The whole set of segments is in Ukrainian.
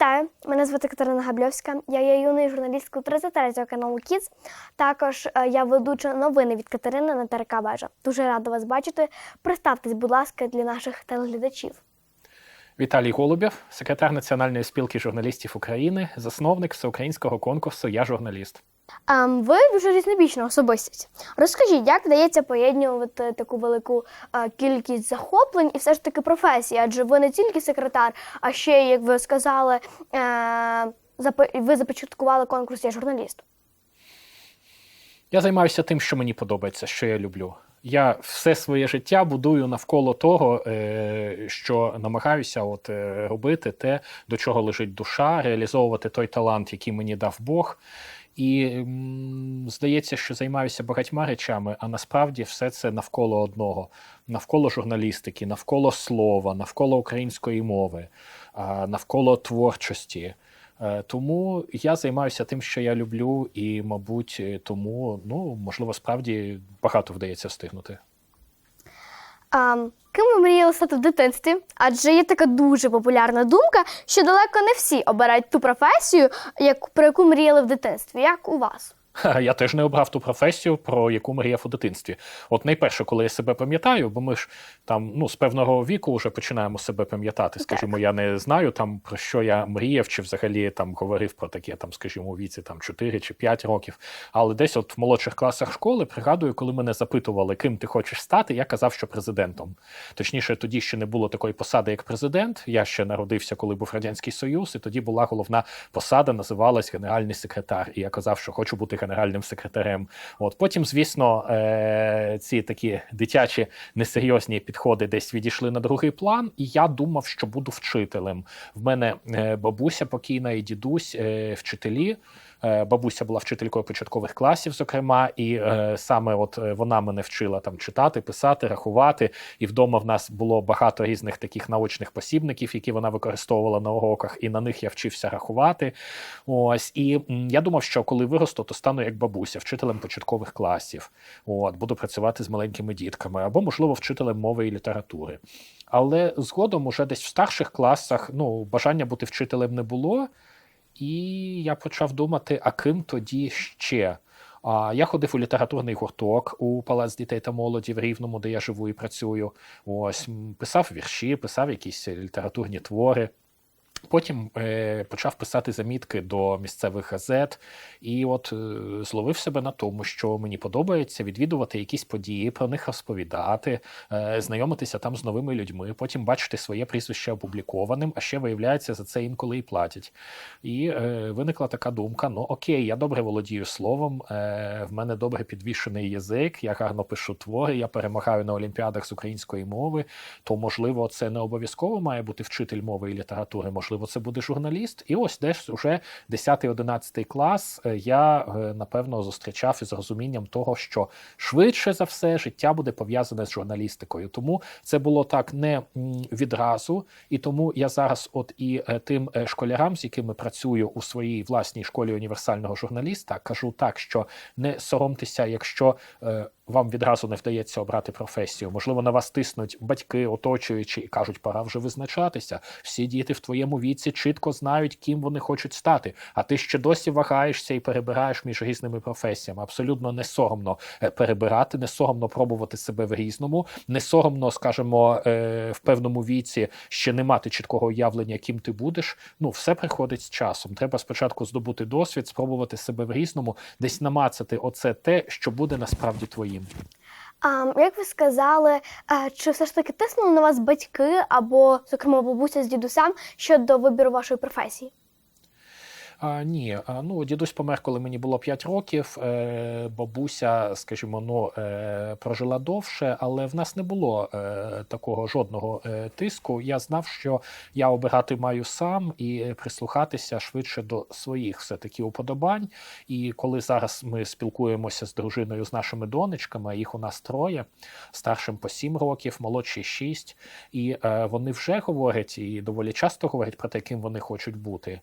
Вітаю! Мене звати Катерина Габльовська. Я є юною журналісткою 33 каналу Кіц. Також е, я ведуча новини від Катерини на ТРК Бежа. Дуже рада вас бачити. Представтесь, будь ласка, для наших телеглядачів. Віталій Голубєв, секретар Національної спілки журналістів України, засновник всеукраїнського конкурсу Я журналіст. Ем, ви дуже різнобічна особистість. Розкажіть, як вдається поєднувати таку велику е, кількість захоплень і все ж таки професії? Адже ви не тільки секретар, а ще, як ви сказали, е, ви започаткували конкурс Я журналіст. Я займаюся тим, що мені подобається, що я люблю. Я все своє життя будую навколо того, е, що намагаюся от, е, робити те, до чого лежить душа, реалізовувати той талант, який мені дав Бог. І здається, що займаюся багатьма речами, а насправді все це навколо одного: навколо журналістики, навколо слова, навколо української мови, навколо творчості. Е, Тому я займаюся тим, що я люблю, і, мабуть, е, тому, ну, можливо, справді багато вдається встигнути. А, ким ви мріяли стати в дитинстві? Адже є така дуже популярна думка, що далеко не всі обирають ту професію, як, про яку мріяли в дитинстві. Як у вас? Я теж не обрав ту професію, про яку мріяв у дитинстві. От найперше, коли я себе пам'ятаю, бо ми ж там ну з певного віку вже починаємо себе пам'ятати. Скажімо, я не знаю там про що я мріяв, чи взагалі там говорив про таке, там, скажімо, у віці там 4 чи 5 років. Але десь от в молодших класах школи пригадую, коли мене запитували, ким ти хочеш стати, я казав, що президентом. Точніше, тоді ще не було такої посади, як президент. Я ще народився, коли був радянський союз, і тоді була головна посада, називалась генеральний секретар. І я казав, що хочу бути генеральним секретарем. От потім, звісно, е- ці такі дитячі несерйозні підходи десь відійшли на другий план, і я думав, що буду вчителем. В мене е- бабуся покійна і дідусь е- вчителі. Е, Бабуся була вчителькою початкових класів, зокрема, і е, саме от е, вона мене вчила там читати, писати, рахувати. І вдома в нас було багато різних таких наочних посібників, які вона використовувала на уроках, і на них я вчився рахувати. Ось і я думав, що коли виросту, то стану як бабуся, вчителем початкових класів. От буду працювати з маленькими дітками, або можливо вчителем мови і літератури. Але згодом, уже десь в старших класах, ну бажання бути вчителем не було. І я почав думати, а ким тоді ще? А я ходив у літературний гурток у Палац дітей та молоді в Рівному, де я живу і працюю. Ось писав вірші, писав якісь літературні твори. Потім е, почав писати замітки до місцевих газет, і от е, зловив себе на тому, що мені подобається відвідувати якісь події, про них розповідати, е, знайомитися там з новими людьми, потім бачити своє прізвище опублікованим, а ще виявляється, за це інколи і платять. І е, виникла така думка: ну окей, я добре володію словом, е, в мене добре підвішений язик, я гарно пишу твори, я перемагаю на олімпіадах з української мови, то можливо це не обов'язково має бути вчитель мови і літератури, можливо, це буде журналіст. І ось десь уже 10-11 клас е, я е, напевно зустрічав із розумінням того, що швидше за все життя буде пов'язане з журналістикою. Тому це було так не відразу, і тому я зараз, от і е, тим школярам, з якими працюю у своїй власній школі універсального журналіста, кажу так, що не соромтеся, якщо. Вам відразу не вдається обрати професію. Можливо, на вас тиснуть батьки, оточуючі, і кажуть, пора вже визначатися. Всі діти в твоєму віці чітко знають, ким вони хочуть стати. А ти ще досі вагаєшся і перебираєш між різними професіями. Абсолютно не соромно е, перебирати, не соромно пробувати себе в різному, не соромно, скажімо, е, в певному віці ще не мати чіткого уявлення, ким ти будеш. Ну, все приходить з часом. Треба спочатку здобути досвід, спробувати себе в різному, десь намацати оце те, що буде насправді твоїм. А, як ви сказали, чи все ж таки тиснули на вас батьки або, зокрема, бабуся з дідусем щодо вибору вашої професії? А, ні, ну дідусь помер, коли мені було 5 років. Е, бабуся, скажімо, ну е, прожила довше, але в нас не було е, такого жодного тиску. Я знав, що я обирати маю сам і прислухатися швидше до своїх все таки уподобань. І коли зараз ми спілкуємося з дружиною з нашими донечками, їх у нас троє, старшим по 7 років, молодший 6, і вони вже говорять і доволі часто говорять про те, ким вони хочуть бути.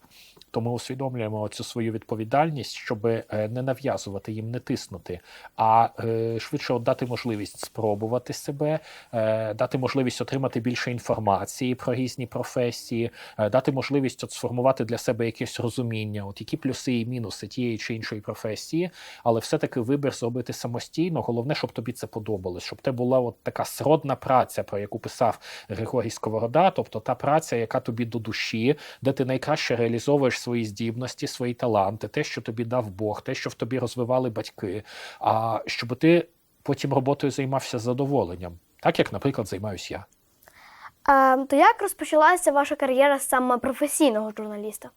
То ми усвідомлюємо, усвідомлюємо цю свою відповідальність, щоб е, не нав'язувати їм, не тиснути, а е, швидше дати можливість спробувати себе, е, дати можливість отримати більше інформації про різні професії, дати можливість от сформувати для себе якесь розуміння, от які плюси і мінуси тієї чи іншої професії, але все-таки вибір зробити самостійно. Головне, щоб тобі це подобалось, щоб це була от така сродна праця, про яку писав Григорій Сковорода, тобто та праця, яка тобі до душі, де ти найкраще реалізовуєш свої здібності, свої таланти, те, що тобі дав Бог, те, що в тобі розвивали батьки, а щоб ти потім роботою займався задоволенням, так як, наприклад, займаюся я. А, то як розпочалася ваша кар'єра саме професійного журналіста?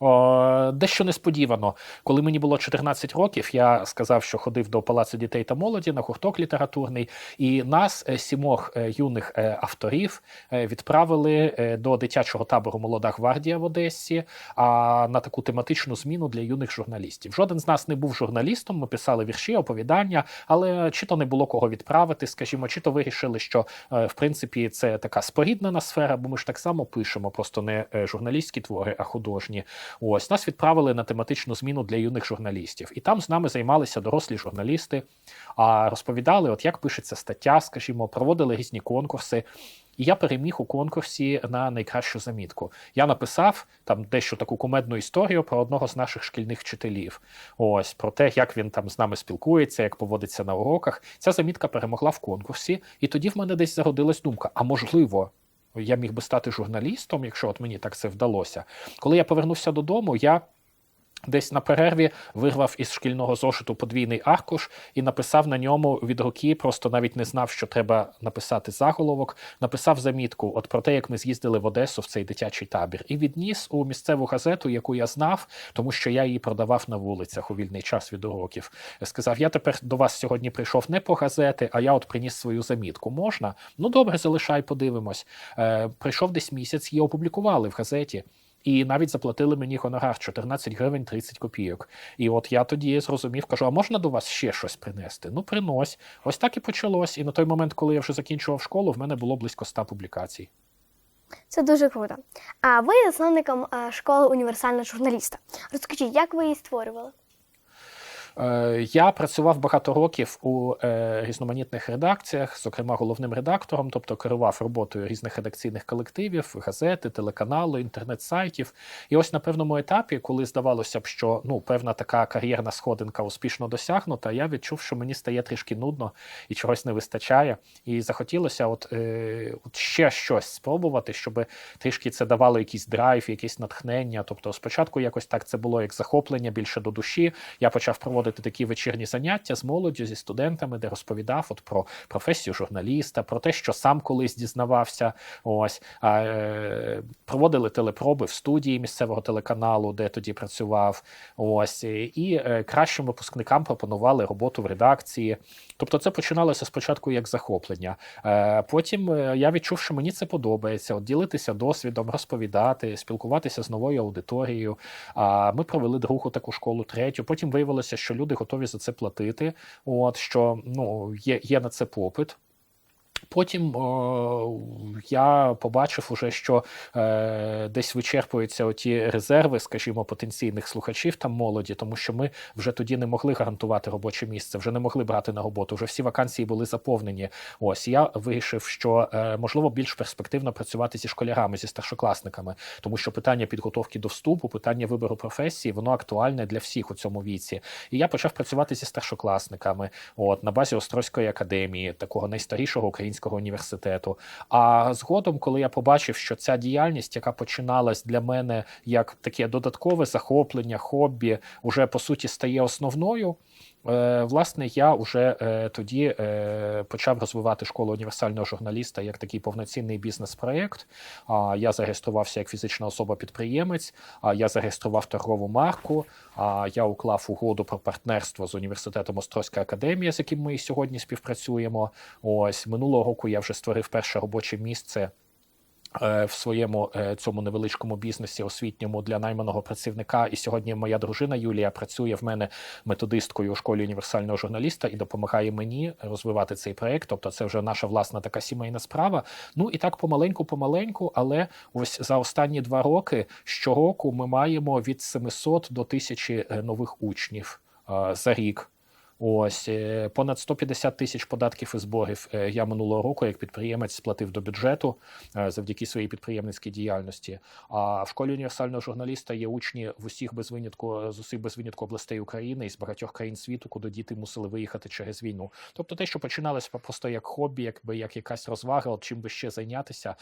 О, дещо несподівано. Коли мені було 14 років, я сказав, що ходив до Палацу дітей та молоді на гурток літературний, і нас, е, сімох е, юних е, авторів, відправили до дитячого табору Молода гвардія в Одесі а на таку тематичну зміну для юних журналістів. Жоден з нас не був журналістом. Ми писали вірші, оповідання, але чи то не було кого відправити, скажімо, чи то вирішили, що в принципі це така споріднена сфера, бо ми ж так само пишемо, просто не журналістські твори, а художні. Ось нас відправили на тематичну зміну для юних журналістів, і там з нами займалися дорослі журналісти, а розповідали, от як пишеться стаття, скажімо, проводили різні конкурси. І я переміг у конкурсі на найкращу замітку. Я написав там дещо таку кумедну історію про одного з наших шкільних вчителів. Ось про те, як він там з нами спілкується, як поводиться на уроках. Ця замітка перемогла в конкурсі, і тоді в мене десь загодилась думка: а можливо, я міг би стати журналістом, якщо от мені так це вдалося. Коли я повернувся додому, я. Десь на перерві вирвав із шкільного зошиту подвійний аркуш і написав на ньому від руки, просто навіть не знав, що треба написати заголовок. Написав замітку от про те, як ми з'їздили в Одесу в цей дитячий табір, і відніс у місцеву газету, яку я знав, тому що я її продавав на вулицях у вільний час від уроків. Сказав: Я тепер до вас сьогодні прийшов не по газети, а я от приніс свою замітку. Можна? Ну добре, залишай, подивимось. Е, прийшов десь місяць, її опублікували в газеті. І навіть заплатили мені гонорар 14 гривень 30 копійок. І от я тоді зрозумів, кажу: а можна до вас ще щось принести? Ну, принось. Ось так і почалось. І на той момент, коли я вже закінчував школу, в мене було близько 100 публікацій. Це дуже круто. А ви є засновником е, школи універсального журналіста. Розкажіть, як ви її створювали? Е, Я працював багато років у е, різноманітних редакціях, зокрема головним редактором, тобто керував роботою різних редакційних колективів, газети, телеканалу, інтернет-сайтів. І ось на певному етапі, коли здавалося б, що ну певна така кар'єрна сходинка успішно досягнута, я відчув, що мені стає трішки нудно і чогось не вистачає. І захотілося, от, е, от ще щось спробувати, щоб трішки це давало якийсь драйв, якесь натхнення. Тобто, спочатку якось так це було як захоплення більше до душі. Я почав проводити такі вечірні заняття з молоддю, зі студентами, де розповідав от про професію журналіста, про те, що сам колись дізнавався. Ось е, проводили телепроби в студії місцевого телеканалу, де тоді працював. Ось і е, кращим випускникам пропонували роботу в редакції. Тобто, це починалося спочатку як захоплення. Е, потім е, я відчув, що мені це подобається. От ділитися досвідом, розповідати, спілкуватися з новою аудиторією. А ми провели другу таку школу, третю. Потім виявилося, що люди готові за це платити. От що ну є, є на це попит. Потім о, я побачив уже, що е, десь вичерпуються оті резерви, скажімо, потенційних слухачів там молоді, тому що ми вже тоді не могли гарантувати робоче місце, вже не могли брати на роботу. Вже всі вакансії були заповнені. Ось я вирішив, що е, можливо більш перспективно працювати зі школярами, зі старшокласниками, тому що питання підготовки до вступу, питання вибору професії, воно актуальне для всіх у цьому віці. І я почав працювати зі старшокласниками, от на базі Острозької академії, такого найстарішого українського університету. А згодом, коли я побачив, що ця діяльність, яка починалась для мене як таке додаткове захоплення, хобі, уже по суті стає основною. Е, Власне, я вже е, тоді е, почав розвивати школу універсального журналіста як такий повноцінний бізнес-проєкт. Я зареєструвався як фізична особа-підприємець. Я зареєстрував торгову марку. Я уклав угоду про партнерство з університетом Острозька академія, з яким ми сьогодні співпрацюємо. Ось минулого року я вже створив перше робоче місце В своєму е, цьому невеличкому бізнесі освітньому для найманого працівника, і сьогодні моя дружина Юлія працює в мене методисткою у школі універсального журналіста і допомагає мені розвивати цей проект. Тобто, це вже наша власна така сімейна справа. Ну і так помаленьку, помаленьку, але ось за останні два роки щороку ми маємо від 700 до 1000 е, нових учнів е, за рік. Ось е, понад 150 тисяч податків і зборів е, я минулого року як підприємець сплатив до бюджету е, завдяки своїй підприємницькій діяльності. А в школі універсального журналіста є учні в усіх без винятку з усіх без винятку областей України і з багатьох країн світу, куди діти мусили виїхати через війну. Тобто, те, що починалося просто як хобі, якби як якась розвага, от чим би ще зайнятися,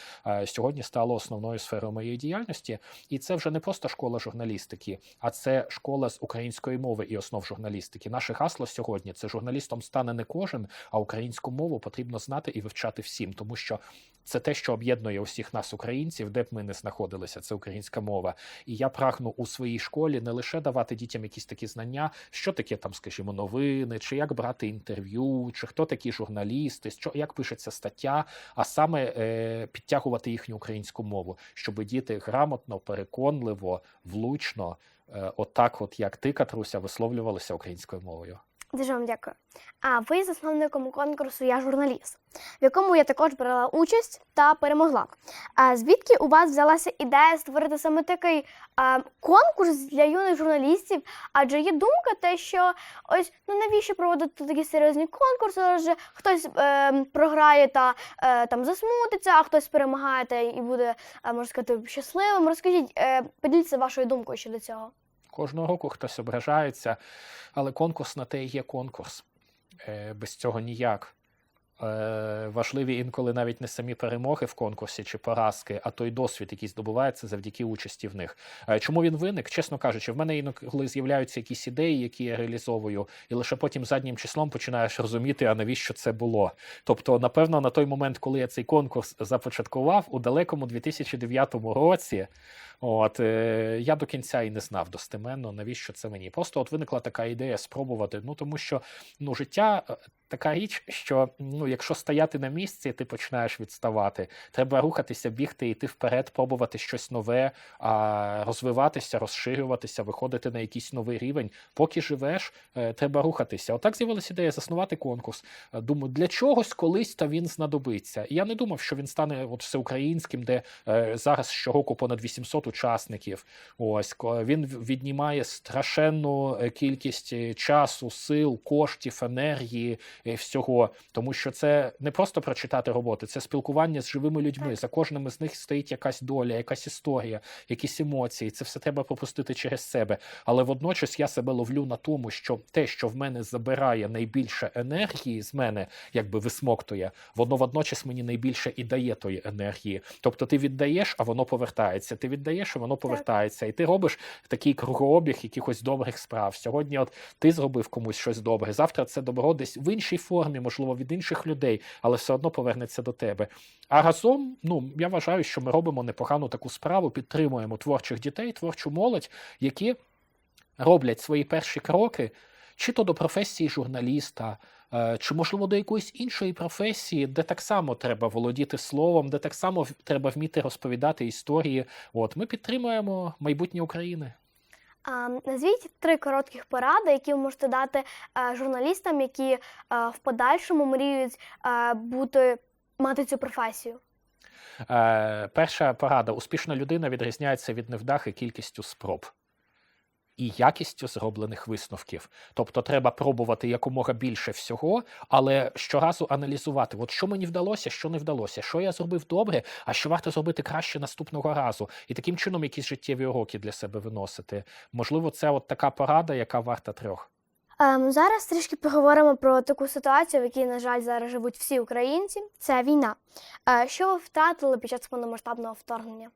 сьогодні стало основною сферою моєї діяльності. І це вже не просто школа журналістики, а це школа з української мови і основ журналістики. Наше гасло сьогодні це журналістом стане не кожен, а українську мову потрібно знати і вивчати всім, тому що це те, що об'єднує усіх нас, українців, де б ми не знаходилися. Це українська мова. І я прагну у своїй школі не лише давати дітям якісь такі знання, що таке там, скажімо, новини, чи як брати інтерв'ю, чи хто такі журналісти, що як пишеться стаття, а саме е, підтягувати їхню українську мову, щоб діти грамотно, переконливо, влучно, е, отак, от як ти, Катруся, висловлювалися українською мовою. Дуже вам дякую. А ви засновником конкурсу Я журналіст, в якому я також брала участь та перемогла. А звідки у вас взялася ідея створити саме такий а, конкурс для юних журналістів? Адже є думка, те, що ось ну навіщо проводити такі серйозні конкурси? Адже хтось е, програє та е, там засмутиться, а хтось перемагає та і буде, е, можна сказати, щасливим. Розкажіть, е, поділіться вашою думкою щодо цього. Кожного року хтось ображається, але конкурс на те є конкурс. Е, Без цього ніяк. Е, Важливі інколи навіть не самі перемоги в конкурсі чи поразки, а той досвід, який здобувається завдяки участі в них. Е, Чому він виник? Чесно кажучи, в мене інколи з'являються якісь ідеї, які я реалізовую, і лише потім заднім числом починаєш розуміти, а навіщо це було. Тобто, напевно, на той момент, коли я цей конкурс започаткував у далекому 2009 році, от е, я до кінця і не знав достеменно, навіщо це мені. Просто от виникла така ідея спробувати. Ну тому що ну життя. е, Така річ, що ну, якщо стояти на місці, ти починаєш відставати. Треба рухатися, бігти, йти вперед, пробувати щось нове, а, розвиватися, розширюватися, виходити на якийсь новий рівень. Поки живеш, е, треба рухатися. Отак з'явилася ідея заснувати конкурс. Е, Думаю, для чогось колись та він знадобиться. І я не думав, що він стане от всеукраїнським, де е, зараз щороку понад 800 учасників. Ось він віднімає страшенну е, кількість е, часу, сил, коштів, енергії е, всього, тому що це не просто прочитати роботи, це спілкування з живими людьми. За кожним із них стоїть якась доля, якась історія, якісь емоції. Це все треба пропустити через себе. Але водночас я себе ловлю на тому, що те, що в мене забирає найбільше енергії з мене, якби висмоктує, воно водночас мені найбільше і дає тої енергії. Тобто ти віддаєш, а воно повертається. Ти віддаєш, а воно повертається. І ти робиш такий кругообіг якихось добрих справ. Сьогодні, от ти зробив комусь щось добре. Завтра це добро десь в іншій формі, можливо, від інших людей, але все одно повернеться до тебе. А разом, ну я вважаю, що ми робимо непогану таку справу, підтримуємо творчих дітей, творчу молодь, які роблять свої перші кроки, чи то до професії журналіста, е, чи можливо до якоїсь іншої професії, де так само треба володіти словом, де так само треба вміти розповідати історії. От ми підтримуємо майбутнє України. А, назвіть три коротких поради, які ви можете дати е, журналістам, які е, в подальшому мріють е, бути мати цю професію. Е, перша порада: успішна людина відрізняється від невдахи кількістю спроб. І якістю зроблених висновків. Тобто треба пробувати якомога більше всього, але щоразу аналізувати, от що мені вдалося, що не вдалося, що я зробив добре, а що варто зробити краще наступного разу. І таким чином якісь життєві уроки для себе виносити. Можливо, це от така порада, яка варта трьох. Ем, зараз трішки поговоримо про таку ситуацію, в якій, на жаль, зараз живуть всі українці. Це війна. Е, що ви втратили під час повномасштабного вторгнення?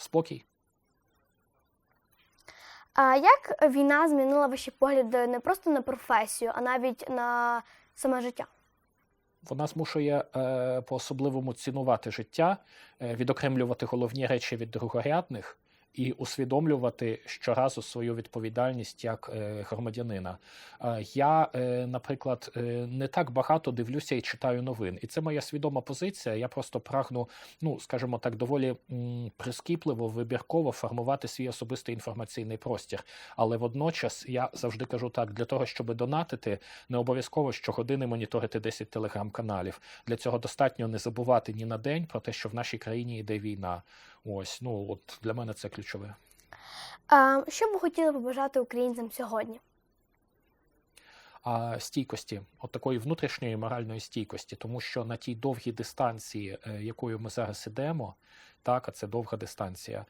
Спокій. А як війна змінила ваші погляди не просто на професію, а навіть на саме життя? Вона змушує е, по-особливому цінувати життя, е, відокремлювати головні речі від другорядних і усвідомлювати щоразу свою відповідальність як е, громадянина. Е, Я, е, наприклад, не так багато дивлюся і читаю новин, і це моя свідома позиція. Я просто прагну, ну скажімо так, доволі прискіпливо, вибірково формувати свій особистий інформаційний простір. Але водночас я завжди кажу так: для того, щоб донатити, не обов'язково щогодини моніторити 10 телеграм-каналів. Для цього достатньо не забувати ні на день про те, що в нашій країні йде війна. Ось ну от для мене це ключове. А, що б ви хотіли побажати українцям сьогодні? а стійкості, от такої внутрішньої моральної стійкості, тому що на тій довгій дистанції, е, якою ми зараз ідемо, так, а це довга дистанція.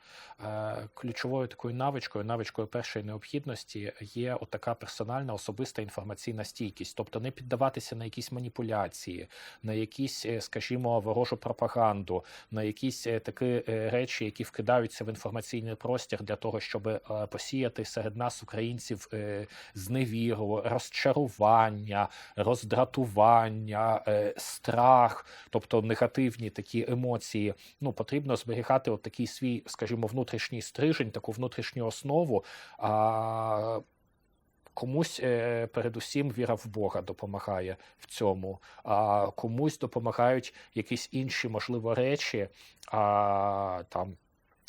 е, Ключовою такою навичкою, навичкою першої необхідності є от така персональна особиста інформаційна стійкість, тобто не піддаватися на якісь маніпуляції, на якісь, е, скажімо, ворожу пропаганду, на якісь е, такі речі, які вкидаються в інформаційний простір для того, щоб посіяти серед нас, українців, зневіру, розчарування, роздратування, страх, тобто негативні такі емоції. Ну потрібно зберігати от такий свій, скажімо, внутрішній стрижень, таку внутрішню основу. А, Комусь е, передусім віра в Бога допомагає в цьому, а комусь допомагають якісь інші, можливо, речі, а, там,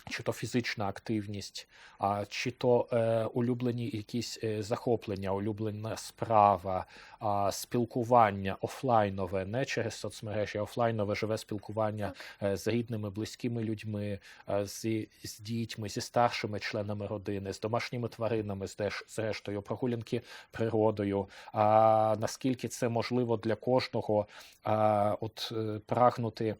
чи то фізична активність, а, чи то е, улюблені якісь е, захоплення, улюблена справа, а, спілкування офлайнове, не через соцмережі, а офлайнове живе спілкування е, з рідними, близькими людьми, е, з, з дітьми, зі старшими членами родини, з домашніми тваринами, зрештою, прогулянки природою. А наскільки це можливо для кожного, а, от е, прагнути.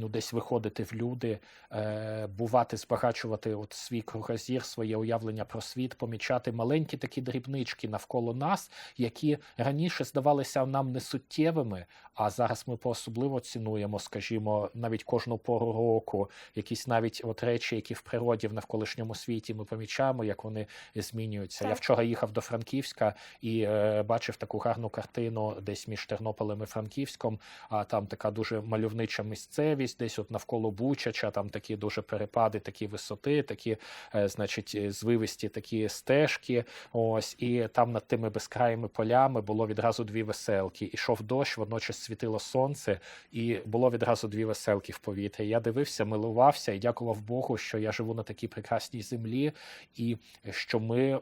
Ну, десь виходити в люди, е, бувати, збагачувати от свій кругозір, своє уявлення про світ, помічати маленькі такі дрібнички навколо нас, які раніше здавалися нам несуттєвими, а зараз ми по-особливо цінуємо, скажімо, навіть кожну пору року, якісь навіть от речі, які в природі в навколишньому світі ми помічаємо, як вони змінюються. Я вчора їхав до Франківська і е, бачив таку гарну картину десь між Тернополем і Франківськом. А там така дуже мальовнича місцевість, десь от навколо Бучача, там такі дуже перепади, такі висоти, такі, е, значить, е, звивисті такі стежки. Ось, і там над тими безкраїми полями було відразу дві веселки. Ішов дощ, водночас світило сонце, і було відразу дві веселки в повітрі. Я дивився, милувався і дякував Богу, що я живу на такій прекрасній землі, і що ми.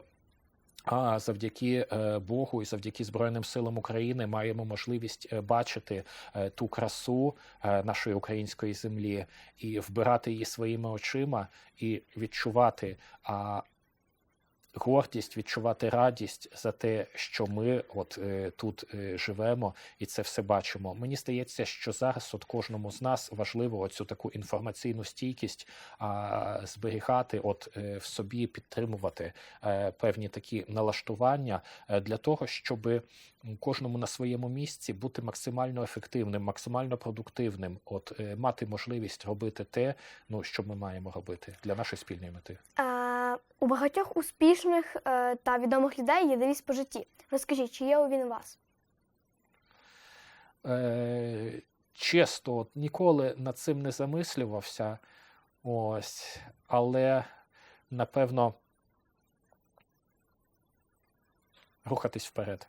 А завдяки е, Богу і завдяки Збройним силам України маємо можливість е, бачити е, ту красу нашої української землі і вбирати її своїми очима, і відчувати гордість, відчувати радість за те, що ми от е, тут е, живемо і це все бачимо. Мені здається, що зараз от кожному з нас важливо оцю таку інформаційну стійкість а, зберігати, от е, в собі підтримувати е, певні такі налаштування е, для того, щоб кожному на своєму місці бути максимально ефективним, максимально продуктивним, от е, мати можливість робити те, ну що ми маємо робити для нашої спільної мети. У багатьох успішних е, та відомих людей є девіз по житті. Розкажіть, чи є він у вас? Е, чесно, от ніколи над цим не замислювався. Ось, але напевно рухатись вперед,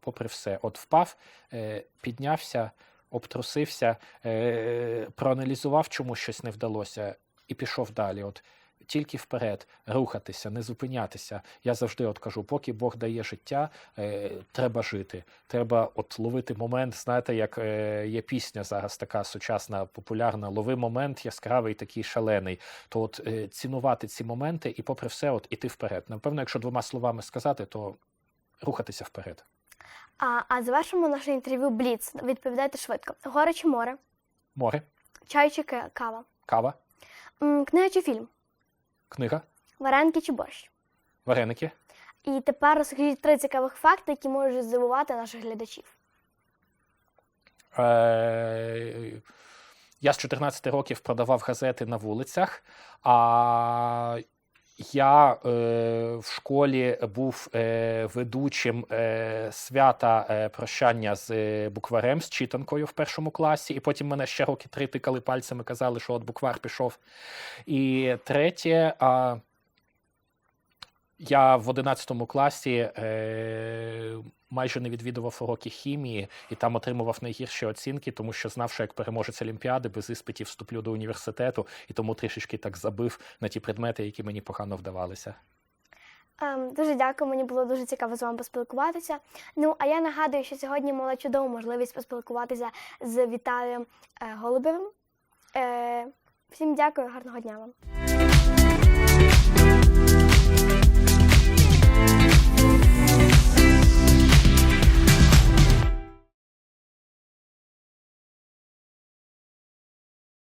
попри все. От впав, е, піднявся, обтрусився, е, проаналізував, чому щось не вдалося, і пішов далі. От тільки вперед, рухатися, не зупинятися. Я завжди от кажу, поки Бог дає життя, е, треба жити. Треба от ловити момент. Знаєте, як е, є пісня зараз така сучасна, популярна, лови момент яскравий, такий шалений. То от е, цінувати ці моменти і, попри все, от іти вперед. Напевно, якщо двома словами сказати, то рухатися вперед. А, а завершимо наше інтерв'ю Бліц. Відповідайте швидко. Горе чи море? Море, Чай чи кава? кава, М, книга чи фільм? Книга, Вареники чи борщ? вареники. І тепер розкажіть три цікавих факти, які можуть здивувати наших глядачів. Е, я з 14 років продавав газети на вулицях, а я е, в школі був е, ведучим е, свята е, прощання з е, букварем, з читанкою в першому класі, і потім мене ще роки три тикали пальцями, казали, що от буквар пішов. І третє, а, Я в 11 класі е, майже не відвідував уроки хімії і там отримував найгірші оцінки, тому що знав, що як переможець Олімпіади без іспитів вступлю до університету, і тому трішечки так забив на ті предмети, які мені погано вдавалися. Ем, дуже дякую, мені було дуже цікаво з вами поспілкуватися. Ну, а я нагадую, що сьогодні мала чудову можливість поспілкуватися з Віталієм е, Голубєвим. Е, всім дякую, гарного дня вам.